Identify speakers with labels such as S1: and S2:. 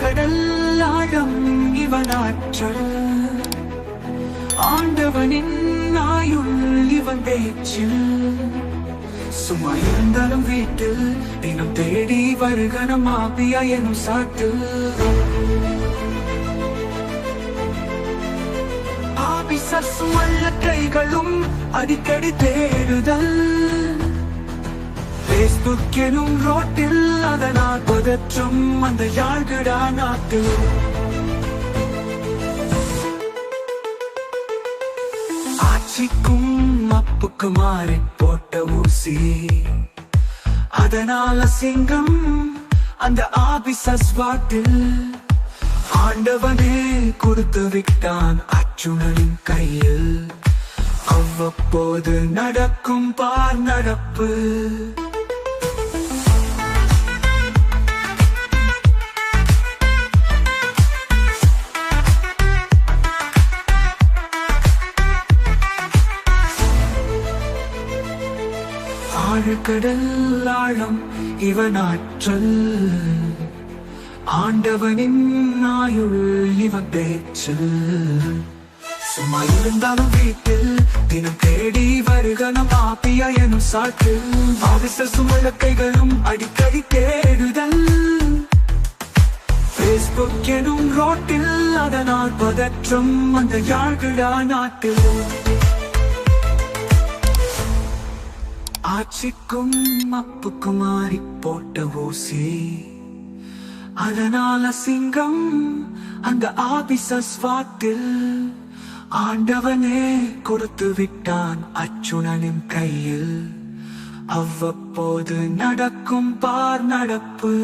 S1: கடல் ஆழம் இவனாற்றல். ஆண்டவனின் ஆயுள் இவன் பேச்சில். சும்மா இருந்தாலும் வீட்டில் தினம் தேடி வருகனம் ஆபியா எனும் சாட்டில். ஆபிசஸும் அல்ல கைகளும் அடிக்கடி தேடுதல். பேஸ்புக் எனும் ரோட்டில் அதனால் பதற்றும் அந்த யாழ்கிடா நாட்டு ஆட்சிக்கும் அப்புக்கு மாறி போட்ட ஊசி. அதனால சிங்கம் அந்த ஆபிசஸ் வாட்டில். ஆண்டவனே கொடுத்து விட்டான் அர்ஜுனனின் கையில். அவ்வப்போது நடக்கும் பார் நடப்பு. ஆழ்கடல் ஆழம் இவன் ஆற்றல் ஆண்டவனின் ஆயுள் இவன் பேச்சல் சும்மா இருந்தாலும் வீட்டில் தினம் தேடி வருக நம் ஆப்பியா எனும் சாட்டு ஆவிச சுமலக்கைகளும் அடிக்கடி தேடுதல். பேஸ்புக் எனும் ரோட்டில் அதனால் பதற்றம் அந்த யாழ்கிடா நாட்டில். ஆச்சிக்கும் அப்புக்கும் மாறி போட்ட ஊசி அதனால சிங்கம் அந்த ஆபிசஸ் வாட்டில் ஆண்டவனே கொடுத்து விட்டான் அச்சுணனின் கையில். அவ்வப்போது நடக்கும் பார் நடப்பு.